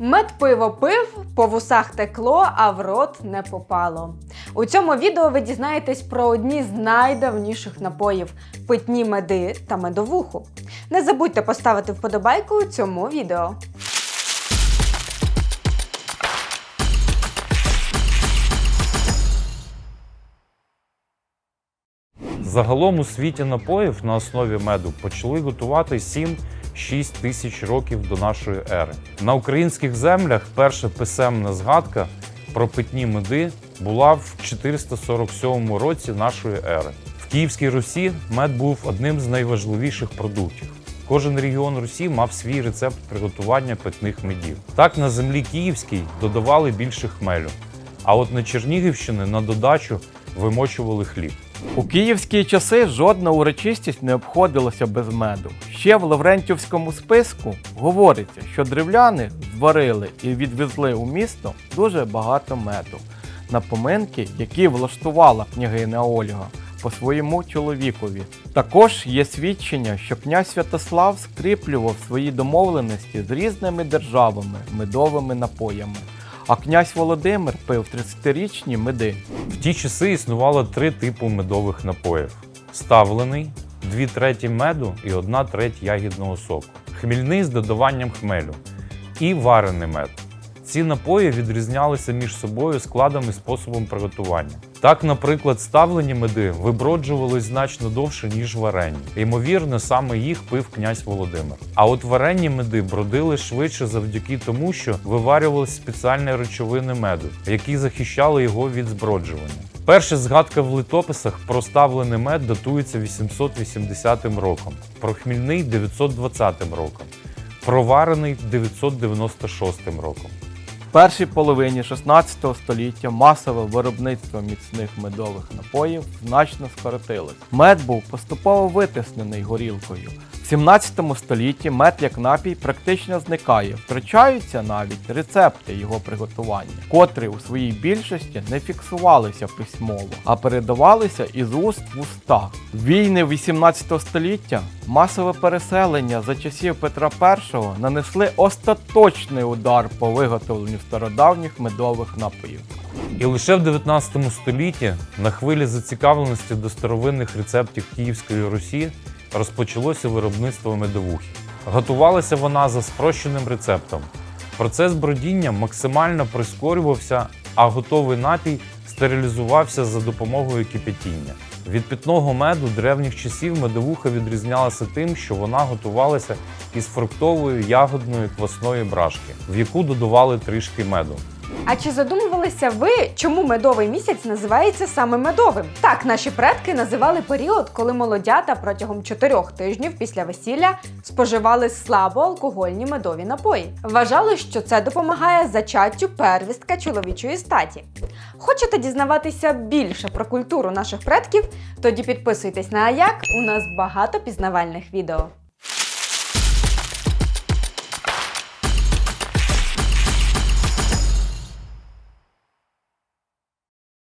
Мед пиво пив, по вусах текло, а в рот не попало. У цьому відео ви дізнаєтесь про одні з найдавніших напоїв питні меди та медовуху. Не забудьте поставити вподобайку цьому відео. Загалом у світі напоїв на основі меду почали готувати 7-6 тисяч років до нашої ери. На українських землях перша писемна згадка про питні меди була в 447 році нашої ери. В Київській Русі мед був одним з найважливіших продуктів. Кожен регіон Русі мав свій рецепт приготування питних медів. Так на землі Київській додавали більше хмелю, а от на Чернігівщині на додачу вимочували хліб. У київські часи жодна урочистість не обходилася без меду. Ще в Лаврентівському списку говориться, що древляни зварили і відвезли у місто дуже багато меду на поминки, які влаштувала княгиня Ольга по своєму чоловікові. Також є свідчення, що князь Святослав скріплював свої домовленості з різними державами медовими напоями. А князь Володимир пив 30-річні меди. В ті часи існувало три типи медових напоїв: ставлений, дві треті меду і одна треть ягідного соку, хмільний з додаванням хмелю і варений мед. Ці напої відрізнялися між собою складом і способом приготування. Так, наприклад, ставлені меди виброджувались значно довше, ніж варені. Ймовірно, саме їх пив князь Володимир. А от варені меди бродили швидше завдяки тому, що виварювалися спеціальні речовини меду, які захищали його від зброджування. Перша згадка в литописах про ставлений мед датується 880 роком, про хмільний 920 роком, про варений 996 роком. Першій половині 16 століття масове виробництво міцних медових напоїв значно скоротилось. Мед був поступово витиснений горілкою. В 17 столітті мед як напій практично зникає, втрачаються навіть рецепти його приготування, котрі у своїй більшості не фіксувалися письмово, а передавалися із уст в уста. Війни 18 століття, масове переселення за часів Петра І нанесли остаточний удар по виготовленню стародавніх медових напоїв. І лише в 19 столітті, на хвилі зацікавленості до старовинних рецептів Київської Русі, розпочалося виробництво медовухи. Готувалася вона за спрощеним рецептом. Процес бродіння максимально прискорювався, а готовий напій стерилізувався за допомогою кипятіння. Від питного меду древніх часів медовуха відрізнялася тим, що вона готувалася із фруктової ягодної квасної брашки, в яку додавали трішки меду. А чи задумувалися ви, чому медовий місяць називається саме медовим? Так, наші предки називали період, коли молодята протягом чотирьох тижнів після весілля споживали слабоалкогольні медові напої. Вважали, що це допомагає зачаттю первістка чоловічої статі. Хочете дізнаватися більше про культуру наших предків? Тоді підписуйтесь на Аяк, у нас багато пізнавальних відео.